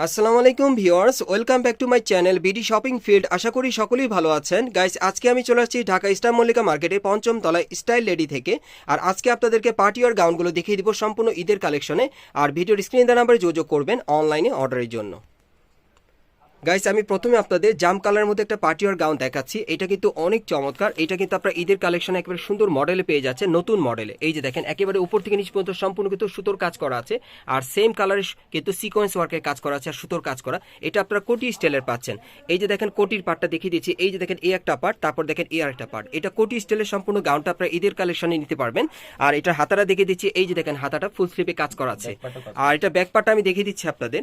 আসসালামু আলাইকুম viewers, welcome back to my channel BD shopping field. আশা করি সকলেই ভালো আছেন। গাইস, আজকে আমি চলে আসছি ঢাকা স্টার মল্লিকা মার্কেটে পঞ্চম তলায় স্টাইল লেডি থেকে। আর আজকে আপনাদেরকে পার্টি গাউনগুলো দেখিয়ে দিব সম্পূর্ণ ঈদের কালেকশনে। আর ভিডিওর স্ক্রিনে দেওয়া নাম্বারে যোগাযোগ করবেন অনলাইনে অর্ডারের জন্য। গাইস আমি প্রথমে আপনাদের জাম কালারের মধ্যে একটা পার্টি আর গাউন দেখাচ্ছি। এটা কিন্তু অনেক চমৎকার। এটা কিন্তু আপনার ঈদের কালেকশন একেবারে সুন্দর মডেলে পেয়ে যাচ্ছে নতুন মডেলে এই যে দেখেন একেবারে উপর থেকে নিচ পর্যন্ত সম্পূর্ণ কিন্তু সুতোর কাজ করা আছে। আর সেম কালারের কিন্তু সিকোয়েন্স ওয়ার্কের কাজ করা আছে আর সুতোর কাজ করা। এটা আপনারা কোটি স্টাইলের পাচ্ছেন। এই যে দেখেন কোটির পার্টটা দেখিয়ে দিচ্ছি। এই যে দেখেন এই একটা পার্ট তারপর দেখেন এই আরেকটা পার্ট এটা কোটি স্টাইলের সম্পূর্ণ গাউনটা আপনারা ঈদের কালেকশনে নিতে পারবেন। আর এটা হাতাটা দেখিয়ে দিচ্ছি। এই যে দেখেন হাতাটা ফুল স্লিপে কাজ করা আছে। আর এটা ব্যাক পার্টটা আমি দেখিয়ে দিচ্ছি আপনাদের।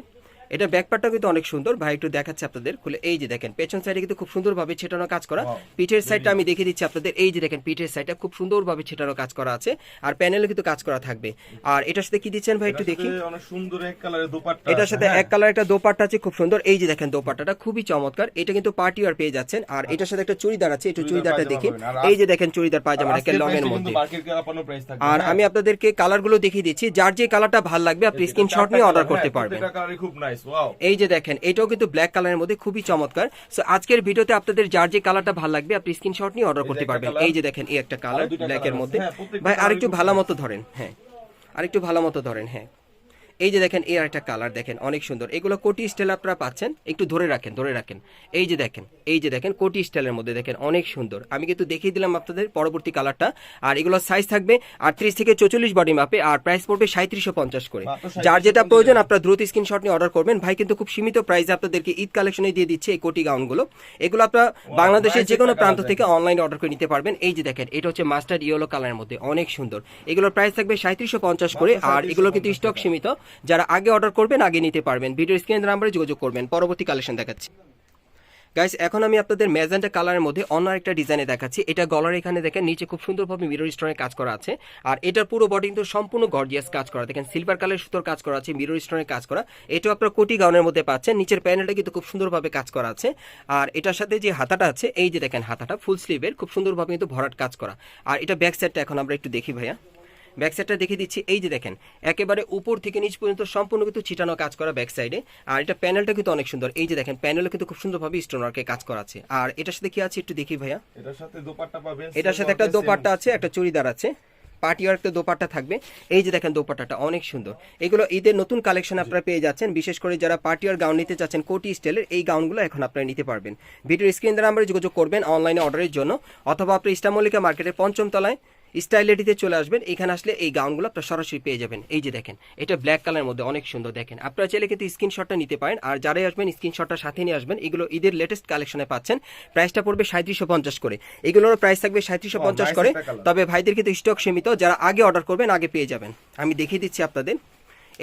এটা ব্যাকপার্টটা কিন্তু অনেক সুন্দর। ভাই একটু দেখাচ্ছে আপনাদের। খুলে এই যে দেখেন পেছন সাইডে কিন্তু খুব সুন্দরভাবে ছেটানো কাজ করা। পিঠের সাইডটা আমি দেখিয়ে দিচ্ছি আপনাদের। এই যে দেখেন পিঠের সাইডটা খুব সুন্দরভাবে ছেটানো কাজ করা আছে। আর প্যানেলে কিন্তু কাজ করা থাকবে। আর এটার সাথে কি দিচ্ছেন ভাই একটু দেখি। সুন্দর এক কালারের দোপাট্টা এটার সাথে এক কালার একটা দোপাট্টা আছে খুব সুন্দর। এই যে দেখেন দোপাট্টাটা খুবই চমৎকার। এটা কিন্তু পার্টি আর পেয়ে যাচ্ছেন। আর এটার সাথে একটা চুড়িদার আছে একটু চুড়িদারটা দেখি এই যে দেখেন চুড়িদার পায়জামা একটা লং এর মধ্যে। আর হ্যাঁ? আমি আপনাদেরকে কালারগুলো দেখিয়ে দিচ্ছি। যার যে কালারটা ভালো লাগবে আপনি স্ক্রিনশট নিয়ে অর্ডার করতে হ্যাঁ, পারবেন। প্রত্যেকটা colour-ই খুব নাইস এই যে দেখেন এটাও কিন্তু ব্ল্যাক কালারের মধ্যে খুবই চমৎকার। সো আজকের ভিডিওতে আপনাদের যার যে কালারটা ভালো লাগবে আপনি স্ক্রিনশট নিয়ে অর্ডার করতে পারবেন। এই যে দেখেন এই একটা কালার ব্ল্যাক এর মধ্যে। হ্যাঁ, ভাই আরেকটু ভালো মতো ধরেন হ্যাঁ। আরেকটু ভালো মতো ধরেন হ্যাঁ। এই যে দেখেন এই আরেকটা কালার দেখেন অনেক সুন্দর। এগুলো কোটি স্টাইল আপনারা পাচ্ছেন একটু ধরে রাখেন ধরে রাখেন। এই যে দেখেন এই যে দেখেন কোটি স্টাইলের মধ্যে দেখেন অনেক সুন্দর। আমি কিন্তু দেখিয়ে দিলাম আপনাদের পরবর্তী কালারটা আর এগুলো সাইজ থাকবে আটত্রিশ থেকে চৌচল্লিশ বডি মাপে আর প্রাইস পড়বে সাঁত্রিশশো পঞ্চাশ করে। যার যেটা প্রয়োজন আপনারা দ্রুত স্ক্রিনশট নিয়ে অর্ডার করবেন। ভাই কিন্তু খুব সীমিত প্রাইসে আপনাদেরকে ঈদ কালেকশনে দিয়ে দিচ্ছে এই কোটি গাউনগুলো এগুলো আপনারা বাংলাদেশের যে কোনো প্রান্ত থেকে অনলাইনে অর্ডার করে নিতে পারবেন। এই যে দেখেন এটা হচ্ছে মাস্টার্ড ইয়েলো কালারের মধ্যে অনেক সুন্দর। এগুলোর প্রাইস থাকবে সাঁত্রিশশো পঞ্চাশ করে আর এগুলো কিন্তু স্টক সীমিত। যারা আগে অর্ডার করবেন, আগে নিতে পারবেন। ভিডিও স্ক্রিন নাম্বারে যোগাযোগ করবেন। পরবর্তী কালেকশন দেখাচ্ছি। গাইস এখন আমি আপনাদের ম্যাজেন্টা কালারের মধ্যে অন্য একটা ডিজাইনে দেখাচ্ছি। এটা গলার এখানে দেখেন, নিচে খুব সুন্দরভাবে মিরর স্টোনের কাজ করা আছে। আর এটার পুরো বডি কিন্তু সম্পূর্ণ গর্জিয়াস কাজ করা। দেখেন সিলভার কালার সুতোর কাজ করা আছে মিরর স্টোনের কাজ করা। এটাও আপনার কোটি গাউনের মধ্যে পাচ্ছেন। নিচের প্যানেলটা কিন্তু খুব সুন্দরভাবে কাজ করা আছে। আর এটার সাথে যে হাতাটা আছে, এই যে দেখেন হাতাটা ফুল স্লিভের খুব সুন্দরভাবে কিন্তু ভরাট কাজ করা। আর এটা ব্যাক সাইডটা এখন আমরা একটু দেখি ভাইয়া। ব্যাক সাইডটা দেখিয়ে দিচ্ছি। এই যে দেখেন একেবারে উপর থেকে নিচ পর্যন্ত সম্পূর্ণ কিন্তু ছিটানো কাজ করা ব্যাক সাইডে আর এটা প্যানেলটা কিন্তু অনেক সুন্দর। এই যে দেখেন প্যানেলও কিন্তু খুব সুন্দরভাবে স্টোন ওয়ার্কে কাজ করা আছে আর এটার সাথে কি আছে একটু দেখি ভাইয়া? এটার সাথে দোপাট্টা পাবেন এটার সাথে একটা দোপাট্টা আছে একটা চুড়িদার আছে। পার্টি আর একটা দোপাট্টা থাকবে। এই যে দেখেন দোপাট্টাটা অনেক সুন্দর। এগুলো ঈদের নতুন কালেকশন আপনারা পেয়ে যাচ্ছেন। বিশেষ করে যারা পার্টি আর গাউন নিতে চাচ্ছেন কোটি স্টাইলের এই গাউনগুলো এখন আপনারা নিতে পারবেন। ভিডিওর স্ক্রিন দ্বারা আমরা যোগাযোগ করবেন অনলাইনে অর্ডারের জন্য। অথবা আপনি ইস্টামল্লিকা মার্কেটের পঞ্চম তলায় স্টাইলেটিতে চলে আসবেন এখানে আসলে এই গাউনগুলো আপনারা সরাসরি পেয়ে যাবেন। এই যে দেখেন এটা ব্ল্যাক কালারের মধ্যে অনেক সুন্দর দেখেন। আপনারা চাইলে কিন্তু স্ক্রিনশটটা নিতে পারেন আর যারাই আসবেন স্ক্রিনশটটা সাথে নিয়ে আসবেন এগুলো ঈদের লেটেস্ট কালেকশনে পাচ্ছেন। প্রাইসটা পড়বে সাঁত্রিশশো পঞ্চাশ করে। এগুলোর প্রাইস থাকবে সাঁত্রিশশো পঞ্চাশ করে। তবে ভাইদের কিন্তু স্টক সীমিত যারা আগে অর্ডার করবেন আগে পেয়ে যাবেন। আমি দেখিয়ে দিচ্ছি আপনাদের।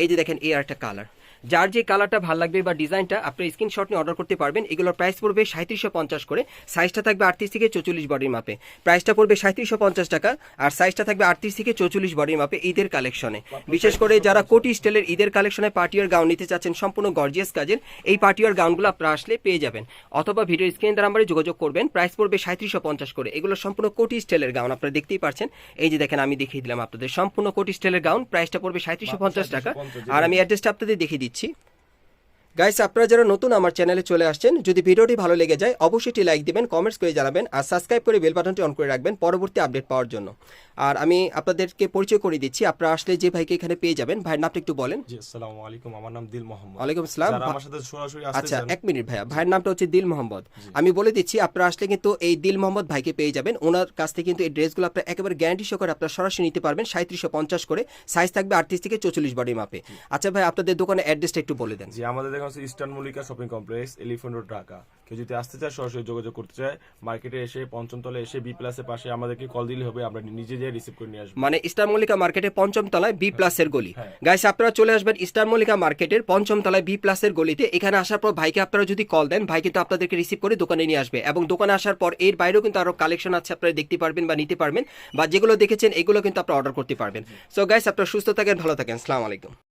এই যে দেখেন এই একটা কালার যার যে কালারটা ভালো লাগবে বা ডিজাইনটা আপনি স্ক্রিনশট নিয়ে অর্ডার করতে পারবেন। এগুলোর প্রাইস পড়বে সাঁত্রিশশো পঞ্চাশ করে। সাইজটা থাকবে আটত্রিশ থেকে চৌচল্লিশ বডির মাপে প্রাইসটা পড়বে সাঁত্রিশশো পঞ্চাশ টাকা আর সাইজটা থাকবে আটত্রিশ থেকে চৌচল্লিশ বডির মাপে ঈদের কালেকশনে বিশেষ করে যারা কোটি স্টাইলের ঈদের কালেকশনে পার্টিয়ার গাউন নিতে চাচ্ছেন সম্পূর্ণ গর্জিয়াস কাজের এই পার্টিয়ার গাউনগুলো আপনারা আসলে পেয়ে যাবেন। অথবা ভিডিও স্ক্রিন দ্বারা আমরা যোগাযোগ করবেন। প্রাইস পড়বে সাঁত্রিশশো পঞ্চাশ করে। এগুলো সম্পূর্ণ কোটি স্টাইলের গাউন আপনারা দেখতেই পাচ্ছেন এই যে দেখেন আমি দেখিয়ে দিলাম আপনাদের। সম্পূর্ণ কোটি স্টাইলের গাউন প্রাইসটা পড়বে সাঁত্রিশশো পঞ্চাশ টাকা। আর আমি অ্যাড্রেসটা আপনাদের দেখিয়ে দিচ্ছি। идти. গাইস আপনারা যারা নতুন আমার চ্যানেলে চলে আসছেন যদি ভিডিওটি ভালো লেগে যায় অবশ্যই একটি লাইক দিবেন কমেন্টস করে জানাবেন আর সাবস্ক্রাইব করে বেল বাটনটি অন করে রাখবেন পরবর্তী আপডেট পাওয়ার জন্য। আর আমি আপনাদেরকে পরিচয় করে দিচ্ছি আপনারা আসলে যে ভাইকে এখানে পেয়ে যাবেন ভাইয়ের নামটা একটু বলেন। জি আসসালামু আলাইকুম আমার নাম দিল মোহাম্মদ। ওয়ালাইকুম আসসালাম। যারা আমার সাথে সরাসরি আসতে আচ্ছা এক মিনিট ভাইয়া ভাইয়ের নামটা হচ্ছে দিল মোহাম্মদ। আমি বলে দিচ্ছি আপনারা আসলে কিন্তু এই দিল মোহাম্মদ ভাইকে পেয়ে যাবেন। ওনার কাছ থেকে কিন্তু এই ড্রেসগুলো আপনারা একেবারে গ্যারান্টি সহকারে আপনারা সরাসরি নিতে পারবেন সাঁত্রিশশো পঞ্চাশ করে। সাইজ থাকবে আটত্রিশ থেকে চৌচল্লিশ বডি মাপে আচ্ছা ভাই আপনাদের দোকানের অ্যাড্রেসটা একটু বলে দেন। জি আমাদের হচ্ছে Eastern Mallika shopping complex elephant road Dhaka. কেউ যদি আসতে চায় সরাসরি যোগাযোগ করতে চায় মার্কেটে এসে পঞ্চম তলে এসে বি প্লাসের পাশে আমাদেরকে কল দিলে হবে আমরা নিজে যেয়ে রিসিভ করে নিয়ে আসব। মানে স্টার মল্লিকা মার্কেটের পঞ্চম তলায় বি প্লাসের গলি। হ্যাঁ। গাইস আপনারা চলে আসবেন স্টার মল্লিকা মার্কেটের পঞ্চম তলায় বি প্লাসের গলিতে। এখানে আসার পর ভাইকে আপনারা যদি কল দেন ভাই কিন্তু আপনাদেরকে রিসিভ করে দোকানে নিয়ে আসবে। এবং দোকানে আসার পর এর বাইরেও কিন্তু আরও কালেকশন আছে আপনারা দেখতে পারবেন বা নিতে পারবেন। বা যেগুলো দেখেছেন এগুলো কিন্তু আপনারা অর্ডার করতে পারবেন। সো গাইস আপনারা সুস্থ থাকেন ভালো থাকেন। আসসালামু আলাইকুম।